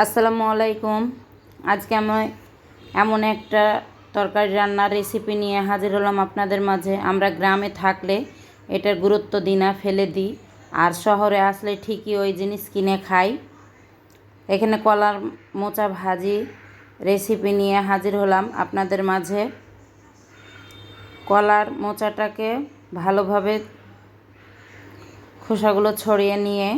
আসসালামু আলাইকুম। আজকে আমি এমন একটা তরকারি রান্নার রেসিপি নিয়ে হাজির হলাম আপনাদের মাঝে। আমরা গ্রামে থাকলে এটার গুরুত্ব দিই না, ফেলে দিই। আর শহরে আসলে ঠিকই ওই জিনিস কিনে খাই। এখানে কলার মোচা ভাজি রেসিপি নিয়ে হাজির হলাম আপনাদের মাঝে। কলার মোচাটাকে ভালোভাবে খোসাগুলো ছড়িয়ে নিয়ে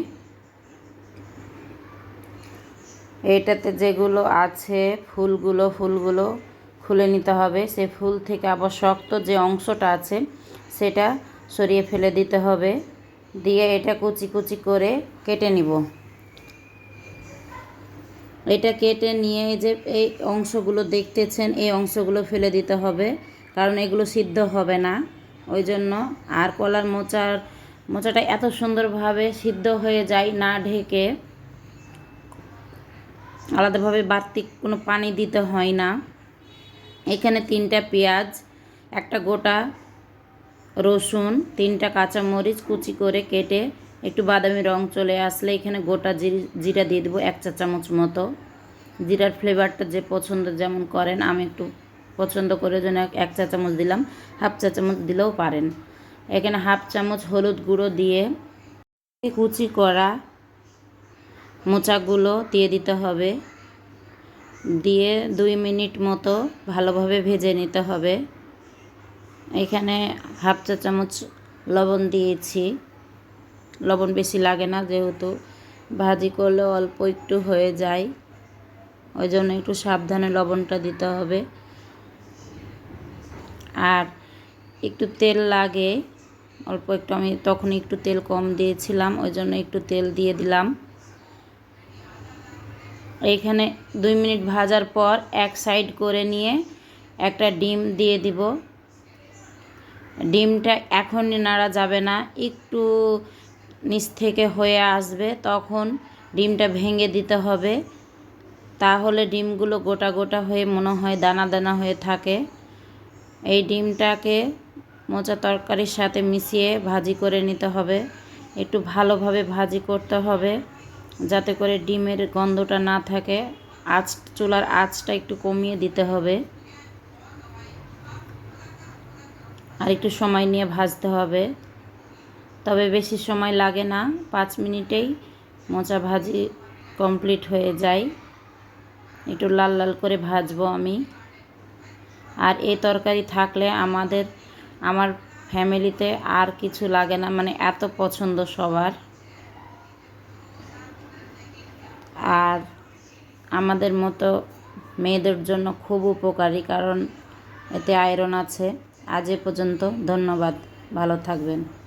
এটাতে যেগুলো আছে, ফুলগুলো ফুলগুলো খুলে নিতে হবে। সে ফুল থেকে আবার শক্ত যে অংশটা আছে, সেটা সরিয়ে ফেলে দিতে হবে। দিয়ে এটা কুচি কুচি করে কেটে নিব। এটা কেটে নিয়ে যে এই অংশগুলো দেখতেছেন, এই অংশগুলো ফেলে দিতে হবে, কারণ এগুলো সিদ্ধ হবে না। ওই জন্য আর কলার মোচার, মোচাটা এত সুন্দরভাবে সিদ্ধ হয়ে যায় না ঢেকে। আলাদাভাবে বাড়তি কোনো পানি দিতে হয় না। এখানে তিনটা পেঁয়াজ, একটা গোটা রসুন, তিনটা কাঁচামরিচ কুচি করে কেটে একটু বাদামি রং চলে আসলে এখানে গোটা জিরা দিয়ে দেবো এক চা চামচ মতো। জিরার ফ্লেভারটা যে পছন্দ যেমন করেন, আমি একটু পছন্দ করে জন্য এক চা চামচ দিলাম, হাফ চা চামচ দিলেও পারেন। এখানে হাফ চামচ হলুদ গুঁড়ো দিয়ে কুচি করা মোচাগুলো দিয়ে দিতে হবে। দিয়ে দুই মিনিট মতো ভালোভাবে ভেজে নিতে হবে। এখানে হাফ চা চামচ লবণ দিয়েছি। লবণ বেশি লাগে না, যেহেতু ভাজি করলে অল্প একটু হয়ে যায়। ওই জন্য একটু সাবধানে লবণটা দিতে হবে। আর একটু তেল লাগে, অল্প একটু আমি তখন একটু তেল কম দিয়েছিলাম, ওই জন্য একটু তেল দিয়ে দিলাম। এইখানে দুই মিনিট ভাজার পর এক সাইড করে নিয়ে একটা ডিম দিয়ে দিব। ডিমটা এখনই নাড়া যাবে না, একটু নিচ থেকে হয়ে আসবে, তখন ডিমটা ভেঙে দিতে হবে। তাহলে ডিমগুলো গোটা গোটা হয়ে মনে হয় দানা দানা হয়ে থাকে। এই ডিমটাকে মোচা তরকারির সাথে মিশিয়ে ভাজি করে নিতে হবে। একটু ভালোভাবে ভাজি করতে হবে। যাতে করে ডিমের গন্ধটা না থাকে। আঁচ চুলার আঁচটা একটু কমিয়ে দিতে হবে। আর একটু সময় নিয়ে ভাজতে হবে। তবে বেশি সময় লাগে না, পাঁচ মিনিটেই মোচা ভাজি কমপ্লিট হয়ে যায়। একটু লাল লাল করে ভাজবো আমি। আর এই তরকারি থাকলে আমাদের আমার ফ্যামিলিতে আর কিছু লাগে না মানে এত পছন্দ সবার। আর আমাদের মতো মেয়েদের জন্য খুব উপকারী, কারণ এতে আয়রন আছে। আজ এ পর্যন্ত ধন্যবাদ। ভালো থাকবেন।